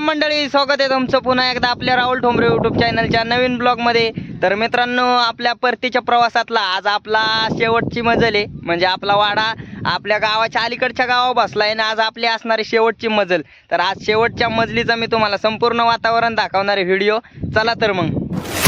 मंडळी स्वागत आहे तुमचं पुन्हा एकदा आपल्या राहुल ठोंबरे युट्यूब चॅनलच्या नवीन ब्लॉगमध्ये तर मित्रांनो आपल्या परतीच्या प्रवासातला आज आपला शेवटची मजल आहे. म्हणजे आपला वाडा आपल्या गावाच्या अलीकडच्या गावा बसला आहे ना आज आपली असणारी शेवटची मजल. तर आज शेवटच्या मजलीचा मी तुम्हाला संपूर्ण वातावरण दाखवणारे व्हिडिओ. चला तर मग.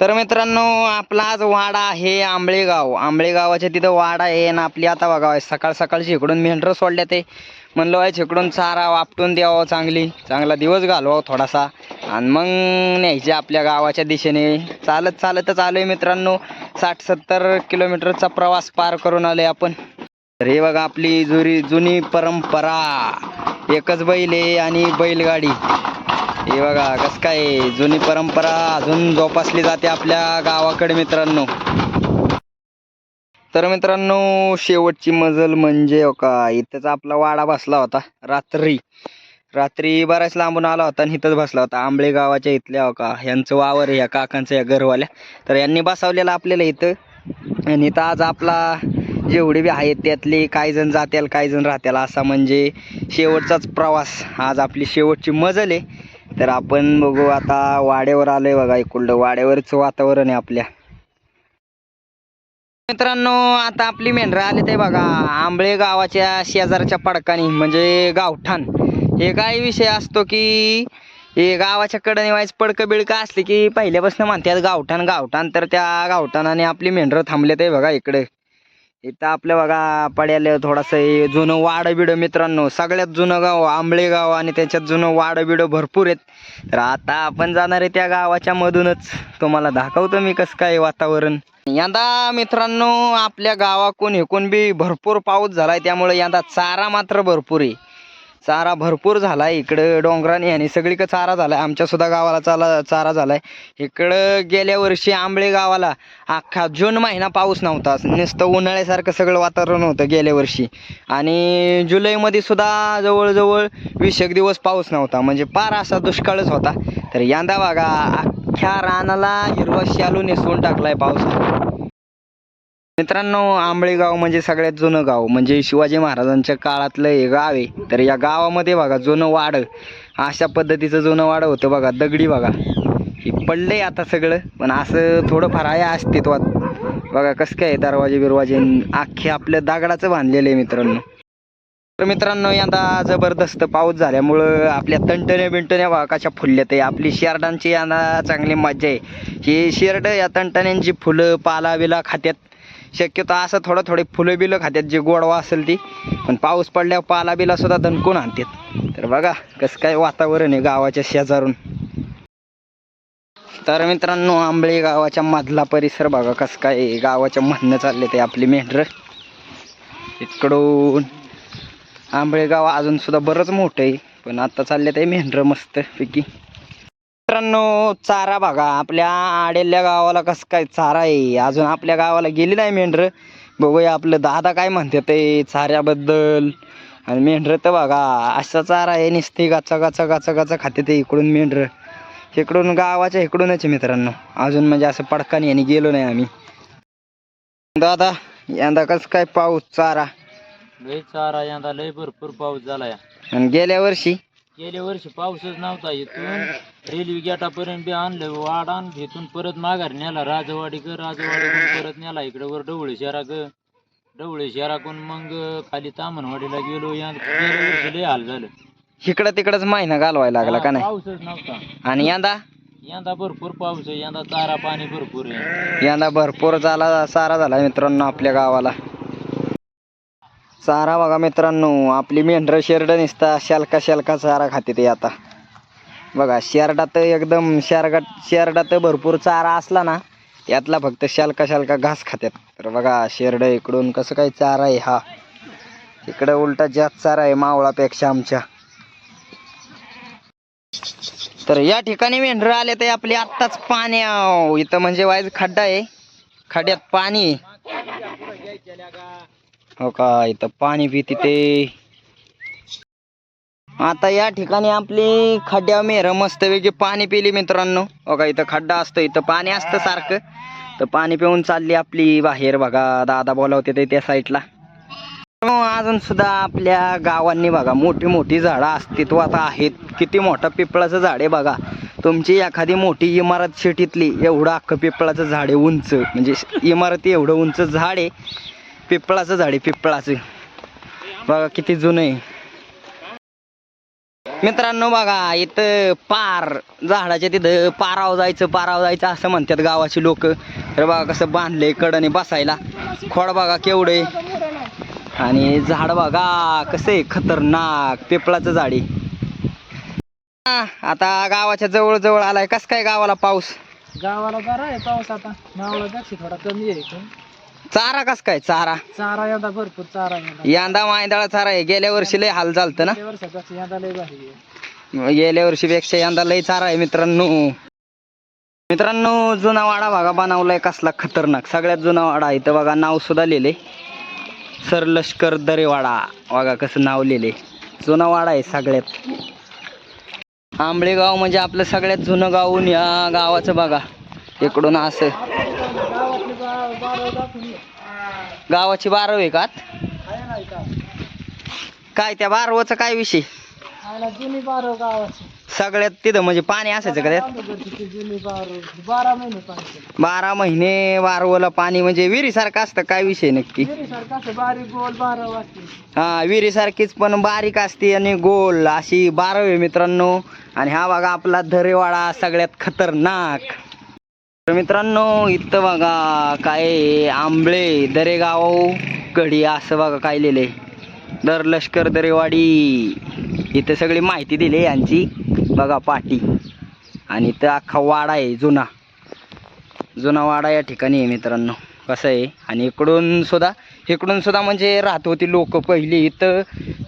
तर मित्रांनो आपला आज वाडा आहे आंबळेगाव. आंबळेगावाच्या तिथं वाडा आहे आणि आपली आता बघाव आहे सकाळ सकाळची इकडून मेंढरं सोडल्या ते. म्हणलो आहे इकडून चारा वापटून द्यावं चांगली. चांगला दिवस घालवावं थोडासा. आणि मग न्यायचे आपल्या गावाच्या दिशेने. चालत चालतच आलो आहे मित्रांनो. साठ सत्तर किलोमीटरचा प्रवास पार करून आलो आहे आपण. तर हे बघा आपली जुरी जुनी परंपरा. एकच बैल आहे आणि बैलगाडी. हे बघा कसं काय जुनी परंपरा अजून जोपासली जाते आपल्या गावाकडे मित्रांनो. तर मित्रांनो शेवटची मजल म्हणजे हो का इथंच आपला वाडा बसला होता रात्री. रात्री बराच लांबून आला होता आणि इथंच बसला होता आंबळे गावाच्या इथल्या हो का यांचं वावर या काकांचं या घरवाल्या. तर यांनी बसवलेलं आपल्याला इथं. आणि इथं आज आपला जेवढे बी आहेत त्यातले काही जण जात्याल काही जण राहत्याल असा म्हणजे शेवटचाच प्रवास आज आपली शेवटची मजल आहे. तर आपण बघू आता वाड्यावर आलोय बघा इकडलं वाड्यावरच वातावरण आहे आपल्या. मित्रांनो आता आपली मेंढरं आले ते बघा. आंबळे गावाच्या शेजारच्या पडकानी म्हणजे गावठाण. हे काय विषय असतो की हे गावाच्या कडे वाईस पडकं बिडकं असले की पहिल्यापासून म्हणतात गावठाण गावठाण. तर त्या गावठाणाने आपली मेंढरं थांबले ते बघा इकडे. इथं आपलं बघा पड्याला थोडंसं हे जुनं वाडं बिडं मित्रांनो. सगळ्यात जुनं गाव आंबळे गाव आणि त्याच्यात जुनं वाडं बिडं भरपूर आहेत. तर आता आपण जाणार आहे त्या गावाच्या मधूनच. तुम्हाला दाखवतो मी कसं काय वातावरण. यंदा मित्रांनो आपल्या गावाकून हेकून बी भरपूर पाऊस झालाय त्यामुळे यंदा चारा मात्र भरपूर आहे. चारा भरपूर झाला आहे इकडं डोंगराने आणि सगळीकडं चारा झाला आहे आमच्यासुद्धा गावाला चाला चारा झाला आहे इकडं गेल्या वर्षी आंबळे गावाला अख्खा जून महिना पाऊस नव्हता. नुसतं उन्हाळ्यासारखं सगळं वातावरण होतं गेल्या वर्षी. आणि जुलैमध्ये सुद्धा जवळजवळ वीस एक दिवस पाऊस नव्हता. म्हणजे पार असा दुष्काळच होता. तर यंदा बघा अख्ख्या रानाला हिरवा शालू नेसवून टाकलाय पावसाने. मित्रांनो आंबळेगाव म्हणजे सगळ्यात जुनं गाव. म्हणजे शिवाजी महाराजांच्या काळातलं हे गाव आहे. तर या गावामध्ये बघा जुनं वाड. अशा पद्धतीचं जुनं वाड होतं बघा दगडी बघा. हे पडलंय आता सगळं पण असं थोडंफार आहे अस्तित्वात. बघा कसं काय दरवाजे बिरवाजे अख्खे आपल्या दगडाचं बांधलेलं आहे मित्रांनो. तर मित्रांनो यंदा जबरदस्त पाऊस झाल्यामुळं आपल्या तंटण्या बिंटण्या बघा कशा फुलल्यात. आहे आपली शेरडांची यंदा चांगली मजा आहे. ही शेरड या तंटण्यांची फुलं पाला बिला खात्यात. शक्यतो असं थोडं थोडे फुलं बिलं खात्यात जे गोडवा असेल ती. पण पाऊस पडल्यावर पाला बिला सुद्धा दणकून आणतात. तर बघा कसं काय वातावरण आहे गावाच्या शेजारून. तर मित्रांनो आंबळे गावाच्या मधला परिसर बघा कसं काय गावाच्या म्हणणं चालले ते आपली मेंढरं. इकडून आंबळे गाव अजून सुद्धा बरंच मोठं आहे पण आता चालले ते मेंढरं मस्त पैकी मित्रांनो चारा बघा. आपल्या आडेल्या गावाला कसं काय चारा आहे? अजून आपल्या गावाला गेली नाही मेंढरं. बघूया आपलं दादा काय म्हणते ते चाऱ्याबद्दल. आणि मेंढरं तर बघा असा चारा आहे नुसती गाचा गाचा गाचा गाचा खाते ते इकडून मेंढरं. इकडून गावाच्या इकडूनच मित्रांनो. अजून म्हणजे असं पडकानी आणि गेलो नाही आम्ही. दादा यंदा कसं काय पाऊस चारा? लय चारा यंदा लय भरपूर पाऊस झालाय. आणि गेल्या वर्षी? गेल्या वर्षी पाऊसच नव्हता इथून. रेल्वे गेटापर्यंत बी आणलं वाडान इथून परत माघार नेला राजवाडी ग राजवाडीकडून परत नेला इकडे वर डवळे शहरा ग डवळे शहराकडून मग खाली तामणवाडीला गेलो. गेल्या वर्षी लय हाल झालं. इकडं तिकडंच महिना घालवायला लागला का नाही? पाऊसच नव्हता. आणि यंदा? यंदा भरपूर पाऊस आहे. यंदा चारा पाणी भरपूर आहे. यंदा भरपूर झाला सारा झाला मित्रांनो आपल्या गावाला. चारा बघा मित्रांनो आपली मेंढरं शेरड निसता शालका शालका चारा खाते ते आता. बघा शेरडात एकदम शेरगाट शेरडात भरपूर चारा असला ना यातला फक्त शेलका शालका घास खात्यात. तर बघा शेरड इकडून कसं काय चारा आहे हा. इकडं उलटा जास्त चारा आहे मावळापेक्षा आमच्या. तर या ठिकाणी मेंढरं आले ते आपली आत्ताच पाणी इथं म्हणजे वाईज खड्डा आहे. खड्ड्यात पाणी हो का? इथं पाणी पिते ते आता या ठिकाणी आपली खड्ड्या मेहर मस्तपैकी पाणी पिली मित्रांनो. हो का इथं खड्डा असतो इथं पाणी असतं सारखं. तर पाणी पिऊन चालली आपली बाहेर बघा दादा बोलावते ते त्या साईडला. हो, अजून सुद्धा आपल्या गावांनी बघा मोठी मोठी झाडं अस्तित्वात आहेत. किती मोठं पिपळाचं झाड आहे बघा. तुमची एखादी मोठी इमारत शेटीतली एवढं अख्खं पिपळाचं झाड आहे उंच. म्हणजे इमारती एवढं उंच झाड आहे पिपळाचं झाड आहे पिपळाचं. बघा किती जुनं आहे. मित्रांनो बघा इथं पार झाडाच्या तिथं पाराव जायचं पाराव जायचं असं म्हणतात गावाची लोक. तर बघा कसं बांधलंय कडने बसायला. खोड बघा केवढं आहे. आणि झाड बघा कसं आहे खतरनाक पिपळाचं झाड आहे. आता गावाच्या जवळ जवळ आलाय. कस काय गावाला पाऊस? गावाला बरा आहे पाऊस आता. गावाला थोडा कमी आहे चारा कस काय चारा? चारा यंदा भरपूर चारा यंदा. यंदा मायदाळा चारा आहे. गेल्या वर्षी लय हाल चालतं ना? गेल्या वर्षापेक्षा यंदा लय भारी आहे. गेल्या वर्षीपेक्षा यंदा लय चारा आहे मित्रांनो. मित्रांनो जुना वाडा बघा बनवलाय कसला खतरनाक. सगळ्यात जुना वाडा इथं बघा नाव सुद्धा लिहिले. सर लष्कर दरेवाडा. बघा कसं नाव लिहिले. जुना वाडा आहे सगळ्यात. आंबळेगाव म्हणजे आपलं सगळ्यात जुनं गावून या गावाचं बघा. इकडून असं गावातले बा- बारा दाखवून ये. गावाची बारव आहे का काय त्या बारवचा काय विषय? जुनी बारव गावाची सगळ्यात तिथं म्हणजे पाणी असायचं का त्यात? जुनी बारा बारा महिने पाणी बारा महिने पाणी म्हणजे विहिरीसारखं असतं काय विषय नक्की? बारीक गोल हा विहिरीसारखीच पण बारीक असते आणि गोल अशी बारव आहे मित्रांनो. आणि हा बघा आपला धरेवाडा सगळ्यात खतरनाक. तर मित्रांनो इथं बघा काय आंबळे दरेगाव कढी असं बघा काय लिहिले दर लष्कर दरेवाडी. इथं सगळी माहिती दिली यांची. बघा पाटी. आणि इथं अख्खा वाडा आहे जुना. जुना वाडा या ठिकाणी आहे मित्रांनो. कसं आहे? आणि इकडून सुद्धा इकडून सुद्धा म्हणजे राहत होती लोक पहिली. इथं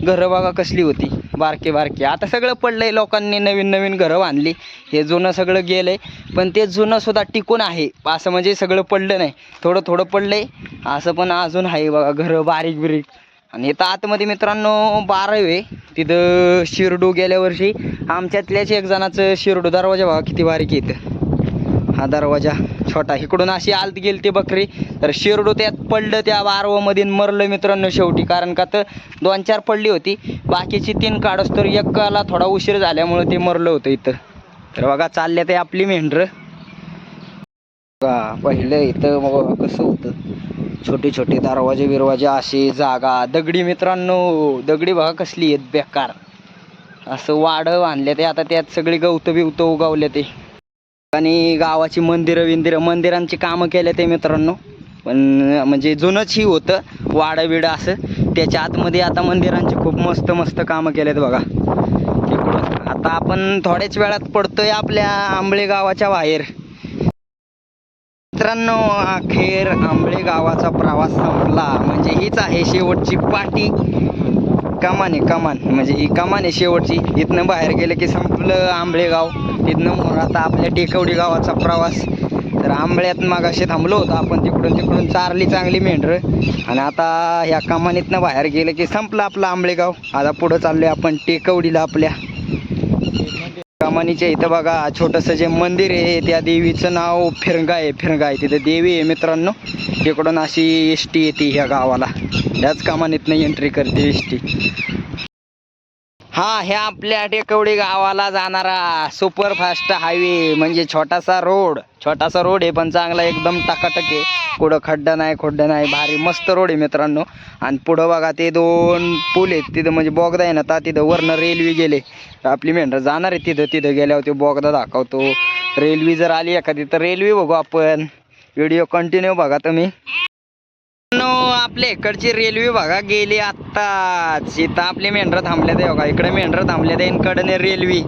घरं बघा कसली होती. बारके बारके. आता सगळं पडलंय लोकांनी नवीन नवीन घरं बांधली. हे जुनं सगळं गेलंय. पण ते जुनं सुद्धा टिकून आहे. असं म्हणजे सगळं पडलं नाही. थोडं थोडं पडलंय. असं पण अजून आहे बघा घरं बारीक बिरीक. आणि इथं आतमध्ये मित्रांनो बारावे तिथं शिरडू गेल्या वर्षी आमच्यातल्याच एक जणाचं शिरडू दरवाजा बघा किती बारीक आहे इथं. हा दरवाजा छोटा इकडून अशी आलत गेली ती बकरी. तर शिरडू त्यात पडलं त्या बारवमध्ये मरलं मित्रांनो शेवटी. कारण का तर दोन चार पडली होती. बाकीची तीन काढस तर एकाला थोडा उशीर झाल्यामुळे ते मरलं होतं इथं. तर बघा चालले ते आपली मेंढरं. बघा पहिलं इथं मग कसं होतं. छोटे छोटे दरवाजे बिरवाजे असे जागा. दगडी मित्रांनो दगडी बघा कसली आहेत बेकार. असं वाडं बांधले ते आता त्यात सगळी गवतं बिवतं उगावले ते आणि गावाची मंदिरं विंदिरं मंदिरांची कामं केले ते मित्रांनो. पण म्हणजे जुनंच ही होतं वाडं बिडं असं. त्याच्या आतमध्ये आता मंदिरांची खूप मस्त मस्त कामं केलेत बघा. आता आपण थोड्याच वेळात पडतोय आपल्या आंबळे गावाच्या बाहेर. मित्रांनो अखेर आंबळे गावाचा प्रवास संपला. म्हणजे हीच आहे शेवटची पाटी. कमान आहे कमान म्हणजे ही कमान आहे शेवटची. इथनं बाहेर गेलं की संपलं आंबळेगाव. इथनं तिथनं मोर आता आपल्या टेकवडी गावाचा प्रवास. तर आंबळ्यात मागाशी थांबलो होतो आपण तिकडून तिकडून. चारली चांगली मेंढरं. आणि आता ह्या कमानीतनं बाहेर गेलं की संपलं आपलं आंबळेगाव. आता पुढं चाललोय आपण टेकवडीला आपल्या. कमानीच्या इथं बघा छोटंसं जे मंदिर आहे त्या देवीचं नाव फिरंगा आहे फिरंगा आहे. तिथं देवी आहे मित्रांनो. तिकडून अशी एस टी येते ह्या गावाला. त्याच कमानीतनं एंट्री करते एस टी. हा ह्या आपल्या टेकवडी गावाला जाणारा सुपरफास्ट हायवे म्हणजे छोटासा रोड. छोटासा रोड आहे पण चांगला एकदम टाकाटक आहे. कुठं खड्डा नाही खोड्डा नाही भारी मस्त रोड आहे मित्रांनो. आणि पुढं बघा ते दोन पूल आहेत. तिथं म्हणजे बोगदा आहे ना ता तिथं वरनं रेल्वे गेले. आपली मेंढर जाणार आहे तिथं. तिथं गेल्यावर ते बोगदा दाखवतो. रेल्वे जर आली एखादी तर रेल्वे बघू आपण. व्हिडिओ कंटिन्यू बघा तुम्ही. मित्रांनो आपल्या इकडची रेल्वे बघा गेली आत्ताच. इथं आपले मेंढरं थांबले ते बघा. इकडे मेंढरं थांबले ते इकडे रेल्वे.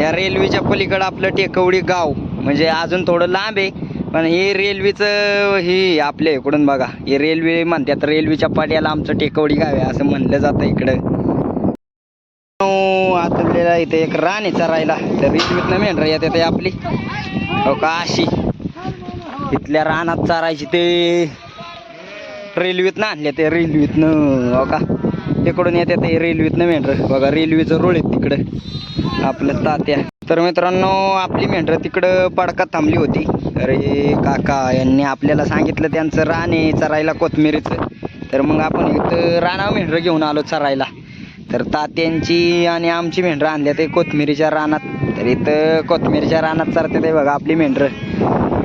या रेल्वेच्या पलीकडं आपलं टेकवडी गाव. म्हणजे अजून थोडं लांब आहे पण हे रेल्वेचं ही आपल्या इकडून बघा. हे रेल्वे म्हणतात रेल्वेच्या पाट्याला आमचं टेकवडी गाव आहे असं म्हणलं जातं इकडं. आता इथे एक रान आहे चरायला तर रेल्वेतनं मेंढरं येते आपली. हो का अशी. इथल्या रानात चरायची ते. रेल्वेतनं आणले ते रेल्वेतनं हो का? तिकडून येते ते रेल्वेतनं मेंढर. बघा रेल्वेचं रोळ आहे तिकडं. आपलं तात्या. तर मित्रांनो आपली मेंढरं तिकडं पडका थांबली होती. अरे काका यांनी आपल्याला सांगितलं त्यांचं रान आहे चरायला कोथमिरीचं. तर मग आपण इथं रानावर मेंढरं घेऊन आलो चरायला. तर तात्यांची आणि आमची मेंढरं आणल्या ते कोथमिरीच्या रानात. तर इथं कोथमीरच्या रानात चालते ते बघा आपली मेंढरं.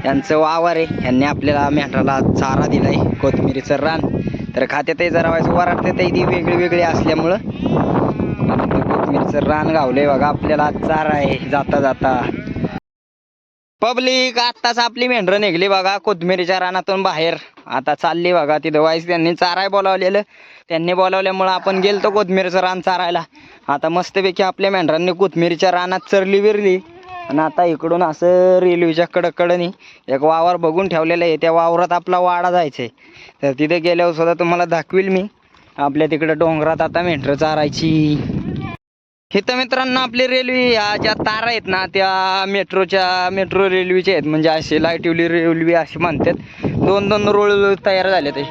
यांचं वावर आहे. यांनी आपल्याला मेंढराला चारा दिलाय कोथमिरीचं रान. तर खाते ते जरा व्हायचं वराटते ते ती वेगळी वेगळी असल्यामुळं. कोथमिरीचं रान गावलंय बघा आपल्याला आज चारा आहे जाता जाता. पब्लिक आत्ताच आपली मेंढरं निघली बघा कोथमिरीच्या रानातून बाहेर. आता चालली बघा तिथं वाईस त्यांनी चाराय बोलावलेलं. त्यांनी बोलावल्यामुळं आपण गेलतो कोथमिरीचं रान चारायला. आता मस्तपैकी आपल्या मेंढरांनी कोथमिरीच्या रानात चरली विरली आणि आता इकडून असं रेल्वेच्या कडकडनी एक वावर बघून ठेवलेलं आहे. त्या वावरात आपला वाडा जायचा आहे तर तिथे गेल्यावर सुद्धा तुम्हाला दाखवील मी. आपल्या तिकडं डोंगरात आता मेंढरं चारायची. इथं मित्रांनो आपली रेल्वे ह्या ज्या तारा आहेत ना त्या मेट्रोच्या मेट्रो रेल्वेच्या आहेत. म्हणजे असे लाईटिवली रेल्वे असे म्हणतात. दोन दोन रोळ तयार झाले ते.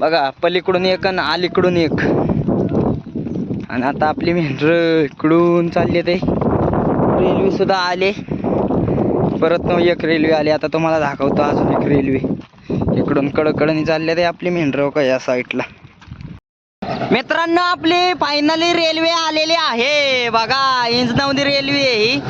बघा पलीकडून एक आणि अलीकडून एक. आणि आता आपली मेट्रो इकडून चालली ते. रेल्वे सुद्धा आले. परत एक रेल्वे आली. आता तुम्हाला दाखवतो अजून एक रेल्वे इकडून कडकडणी चालले ते आपली मेंढरं का या साईडला मित्रांनो आपली फायनली रेल्वे आलेली आहे. बघा इंजनावधी रेल्वे ही.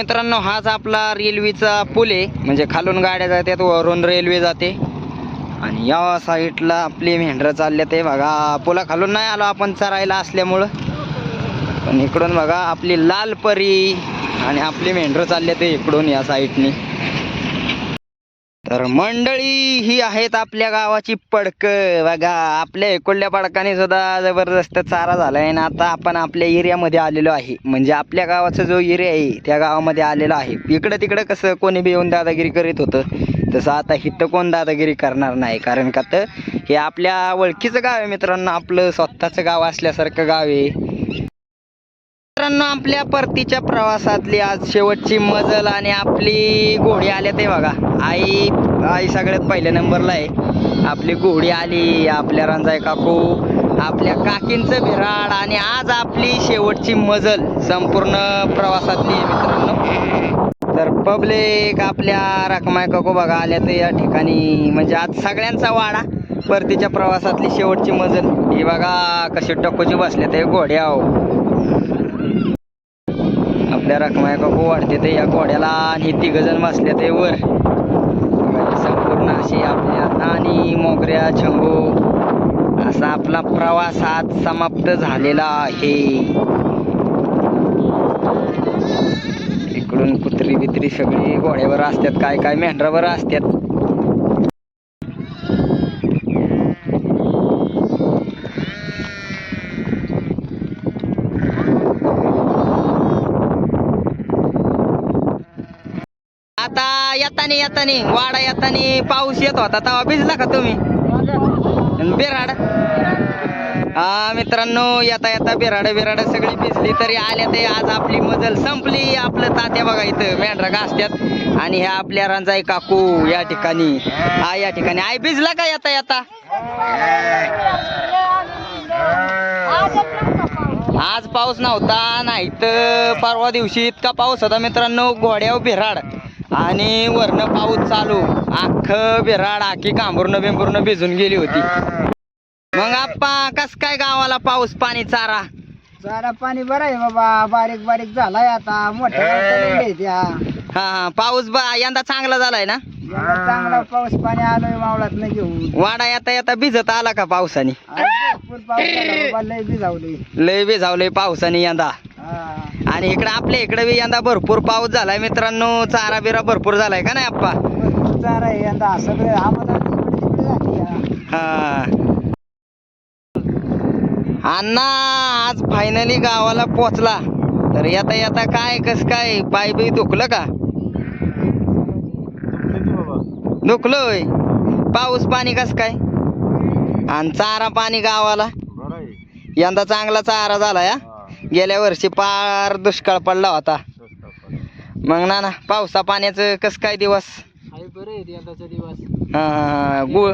मित्रांनो हाच आपला रेल्वेचा पूल आहे. म्हणजे खालून गाड्या जातात वरून रेल्वे जाते. आणि या साईडला आपली मेंढरं चालले ते बघा पुला खालून नाही आलो आपण चरायला असल्यामुळं. पण इकडून बघा आपली लाल परी आणि आपली मेंढरं चालले ते इकडून या साईडनी. तर मंडळी ही आहेत आपल्या गावाची पडक. बघा आपल्या इकडल्या पडकाने सुद्धा जबरदस्त चारा झालाय आणि आता आपण आपल्या एरियामध्ये आलेलो आहे. म्हणजे आपल्या गावाचा जो एरिया आहे त्या गावामध्ये आलेलो आहे. इकडं तिकडं कसं कोणी बी येऊन दादागिरी करीत होतं तसं आता हिथं कोण दादागिरी करणार नाही. कारण का तर हे आपल्या ओळखीचं गाव आहे मित्रांनो आपलं स्वतःचं गाव असल्यासारखं गाव आहे. मित्रांनो आपल्या परतीच्या प्रवासातली आज शेवटची मजल आणि आपली घोडी आल्या ते बघा. आई आई सगळ्यात पहिल्या नंबरला आहे. आपली घोडी आली आपल्या रांजाय काकू आपल्या काकींचं बिराड आणि आज आपली शेवटची मजल संपूर्ण प्रवासातली आहे मित्रांनो. तर पब्लिक आपल्या रखमाय काकू बघा आल्या ते या ठिकाणी. म्हणजे आज सगळ्यांचा वाडा परतीच्या प्रवासातली शेवटची मजल. ही बघा कशी टकोची बसल्या ते घोड्या आपल्या रखमाया काकू वाढते ते या घोड्याला आणि तिघजण बसले ते वर. म्हणजे संपूर्ण अशी आपल्या नानी मोगऱ्या छंगू असा आपला प्रवास आज समाप्त झालेला आहे. इकडून कुत्री बित्री सगळी घोड्यावर असतात काय काय मेंढरावर असतात आता येतानी येतानी वाडा येतानी पाऊस येत होता तेव्हा भिजला का तुम्ही? बिराड. हा मित्रांनो येता येता बिराड बिराड सगळी भिजली तरी आल्या ते आज आपली मजल संपली. आपलं तात्या बघा इथं मेंढरा घासत्यात. आणि ह्या आपल्या रांजाई काकू या ठिकाणी. हा या ठिकाणी. आई भिजला का येता येता? आज पाऊस नव्हता नाही तर परवा दिवशी इतका पाऊस होता मित्रांनो घोड्यावर बिराड. आणि वरनं पाऊस चालू. अख्खं बिराड आखी कांबूरनं बिंबूरनं भिजून गेली होती. मग आप्पा कस काय गावाला पाऊस पाणी चारा? चारा पाणी बरं आहे बाबा. बारीक बारीक झालाय आता. मोठ्या हा हा. पाऊस बा यंदा चांगला झालाय ना? चांगला पाऊस पाणी आलोय मावळात न घेऊन. वाडा येता येता भिजत आला का पावसाने? लय भिजावले. लय भिजावलंय पावसाने यंदा. आणि इकडं आपल्या इकडे बी यंदा भरपूर पाऊस झालाय मित्रांनो. चारा बिरा भरपूर झालाय का नाही आप्पा? चारा आहे यंदा. सगळे आम्हाला. हा. अण्णा आज फायनली गावाला पोचला तर येता येता काय कस काय पाय बी दुखलं का? दुखलं होय पाऊस पाणी कस काय? आणि चारा पाणी गावाला. यंदा चांगला चारा झाला या गेल्या वर्षी पार दुष्काळ पडला होता. मग ना ना पावसा पाण्याचं कस काय दिवस? गुळ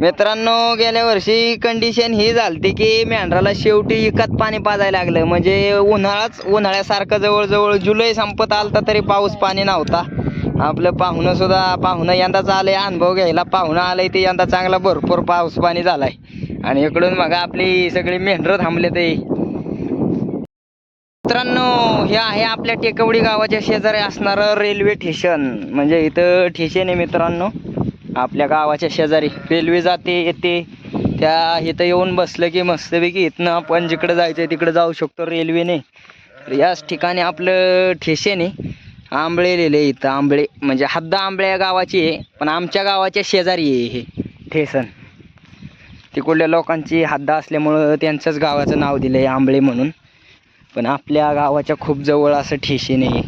मित्रांनो गेल्या वर्षी कंडिशन ही झालती की मेंढराला शेवटी इकत पाणी पाजायला लागलं. म्हणजे उन्हाळाच उन्हाळ्यासारखं जवळजवळ जुलै संपत आलता तरी पाऊस पाणी नव्हता. आपलं पाहुणं सुद्धा पाहुणं यंदाच आलंय अनुभव घ्यायला. पाहुणं आलंय ते यंदा चांगला भरपूर पाऊस पाणी झालाय. आणि इकडून मग आपली सगळी मेंढरं थांबले ते मित्रांनो हे आहे आपल्या टेकवडी गावाच्या शेजारी असणारं रेल्वे स्टेशन म्हणजे इथं ठेशन आहे मित्रांनो. आपल्या गावाच्या शेजारी. रेल्वे जाते येते. त्या इथं येऊन बसलं की मस्तपैकी इथनं आपण जिकडं जायचं तिकडं जाऊ शकतो रेल्वेने. तर याच ठिकाणी आपलं ठेशन आहे. आंबळे लिहिले इथं. आंबळे म्हणजे हद्द आंबळे या गावाची आहे पण आमच्या गावाच्या शेजारी आहे हे. ठेसन. तिकडल्या लोकांची हद्द असल्यामुळं त्यांचंच गावाचं नाव दिलं आहे आंबळे म्हणून. पण आपल्या गावाच्या खूप जवळ असं ठेशी नाही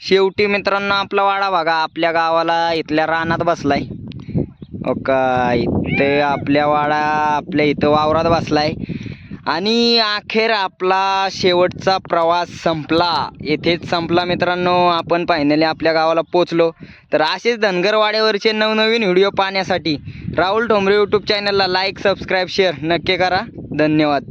शेवटी मित्रांनो आपला वाडा बघा आपल्या गावाला इथल्या रानात बसलाय. हो ओका इथे आपल्या वाडा आपल्या इथं वावरात बसलाय. आणि अखेर आपला शेवटचा प्रवास संपला. येथेच संपला मित्रांनो. आपण फायनली आपल्या गावाला पोचलो तर असेच धनगरवाड्यावरचे नवनवीन व्हिडिओ पाहण्यासाठी राहुल ठोंबरे यूट्यूब चॅनलला लाईक सबस्क्राईब शेअर नक्की करा. धन्यवाद.